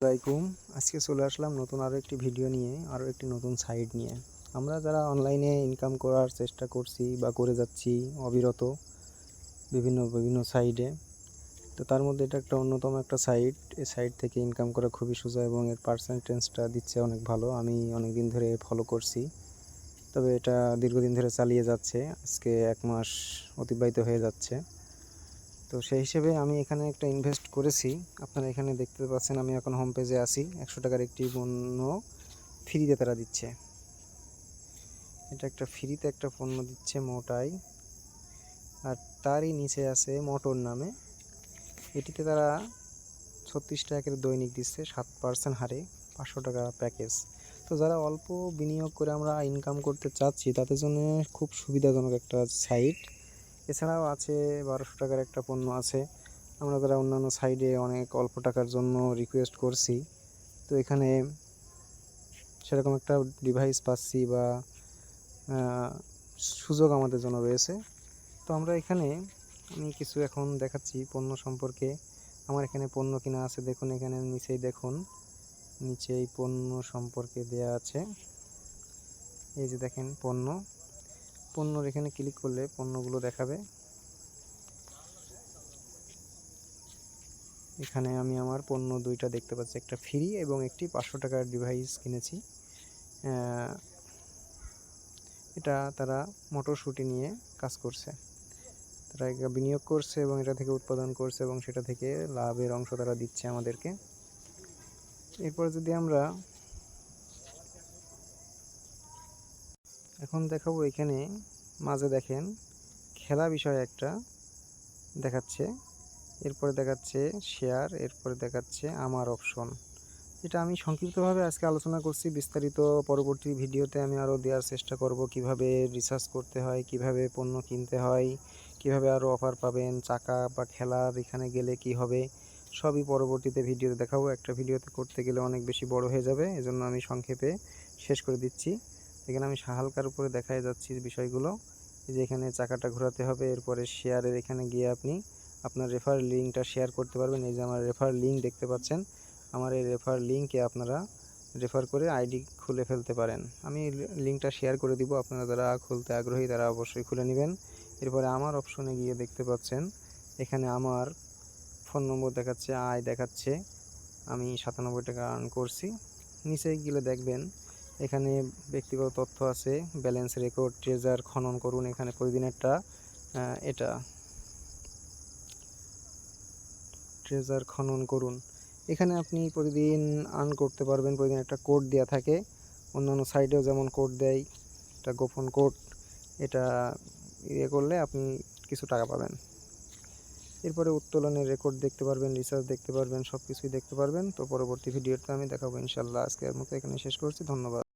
আসসালামাইকুম আজকে চলে আসলাম নতুন আরও একটি ভিডিও নিয়ে আরও একটি নতুন সাইট নিয়ে। আমরা যারা অনলাইনে ইনকাম করার চেষ্টা করছি বা করে যাচ্ছি, অবিরত বিভিন্ন বিভিন্ন সাইডে তো তার মধ্যে এটা একটা অন্যতম একটা সাইট এই সাইট থেকে ইনকাম করা খুবই সোজা এবং এর পার্সেন্টেজটা দিচ্ছে অনেক ভালো। আমি অনেক দিন ধরে ফলো করছি। তবে এটা দীর্ঘদিন ধরে চালিয়ে যাচ্ছে। আজকে এক মাস অতিবাহিত হয়ে যাচ্ছে। তো সেই হিসেবে আমি এখানে একটা ইনভেস্ট করেছি। আপনারা এখানে দেখতে পাচ্ছেন আমি এখন হোম পেজে আছি। একশো টাকার একটি পণ্য ফ্রিতে তারা দিচ্ছে। এটা একটা ফ্রিতে একটা পণ্য দিচ্ছে মোটাই। আর তারই নিচে আছে মোটর নামে। এটিতে তারা ছত্রিশ টাকার দৈনিক দিচ্ছে, সাত পার্সেন্ট হারে পাঁচশো টাকা প্যাকেজ তো যারা অল্প বিনিয়োগ করে আমরা ইনকাম করতে চাচ্ছি, তাদের জন্য খুব সুবিধাজনক একটা সাইট এছাড়াও আছে বারোশো টাকার একটা পণ্য আছে। আমরা যারা অন্যান্য সাইডে অনেক অল্প টাকার জন্য রিকোয়েস্ট করছি, তো এখানে সেরকম একটা ডিভাইস পাচ্ছি বা সুযোগ আমাদের জন্য রয়েছে। তো আমরা এখানে আমি কিছু এখন দেখাচ্ছি পণ্য সম্পর্কে। আমার এখানে পণ্য কিনা আছে দেখুন, এখানে নিচেই দেখুন। নিচেই পণ্য সম্পর্কে দেয়া আছে। এই যে দেখেন পণ্য। পণ্যর এখানে ক্লিক করলে পণ্যগুলো দেখাবে। এখানে আমি আমার পণ্য দুইটা দেখতে পাচ্ছি, একটা ফ্রি এবং একটি পাঁচশো টাকার ডিভাইস কিনেছি। এটা তারা মটরশুঁটি নিয়ে কাজ করছে। তারা এটা বিনিয়োগ করছে এবং এটা থেকে উৎপাদন করছে এবং সেটা থেকে লাভের অংশ তারা দিচ্ছে আমাদেরকে। এরপর যদি আমরা এখন দেখাবো এখানে, মাঝে দেখেন, খেলা বিষয় একটা দেখাচ্ছে। এরপরে দেখাচ্ছে শেয়ার এরপরে দেখাচ্ছে আমার অপশন এটা আমি সংক্ষিপ্তভাবে আজকে আলোচনা করছি, বিস্তারিত পরবর্তী ভিডিওতে আমি আরও দেওয়ার চেষ্টা করব কীভাবে রিসার্চ করতে হয়, কীভাবে পণ্য কিনতে হয়, কীভাবে আরও অফার পাবেন, চাকা বা খেলার এখানে গেলে কি হবে, সবই পরবর্তীতে ভিডিওতে দেখাবো। একটা ভিডিওতে করতে গেলে অনেক বেশি বড় হয়ে যাবে, এজন্য আমি সংক্ষেপে শেষ করে দিচ্ছি। এখানে আমি হালকার উপরে দেখায় যাচ্ছি বিষয়গুলো। যে এখানে চাকাটা ঘোরাতে হবে, এরপরে শেয়ারের এখানে গিয়ে আপনি আপনার রেফার লিঙ্কটা শেয়ার করতে পারবেন। এই যে আমার রেফার লিঙ্ক দেখতে পাচ্ছেন, আমার এই রেফার লিঙ্কে আপনারা রেফার করে আইডি খুলে ফেলতে পারেন। আমি লিঙ্কটা শেয়ার করে দিব, আপনারা যারা খুলতে আগ্রহী তারা অবশ্যই খুলে নেবেন। এরপরে আমার অপশনে গিয়ে দেখতে পাচ্ছেন, এখানে আমার ফোন নম্বর দেখাচ্ছে আয় দেখাচ্ছে, আমি সাতানব্বই টাকা আর্ন করছি। নিচে গেলে দেখবেন এখানে ব্যক্তিগত তথ্য আছে ব্যালেন্স রেকর্ড ট্রেজার খনন করুন এখানে প্রতিদিনেরটা এটা। ট্রেজার খনন করুন। এখানে আপনি প্রতিদিন আর্ন করতে পারবেন, প্রতিদিন একটা কোড দেওয়া থাকে। অন্যান্য সাইডেও যেমন কোড দেয়, একটা গোপন কোড এটা ইয়ে করলে আপনি কিছু টাকা পাবেন। এরপরে উত্তোলনের রেকর্ড দেখতে পারবেন রিসার্চ দেখতে পারবেন সব কিছুই দেখতে পারবেন। তো পরবর্তী ভিডিওতে আমি দেখাবো ইনশাল্লাহ আজকের মতো এখানে শেষ করছি, ধন্যবাদ।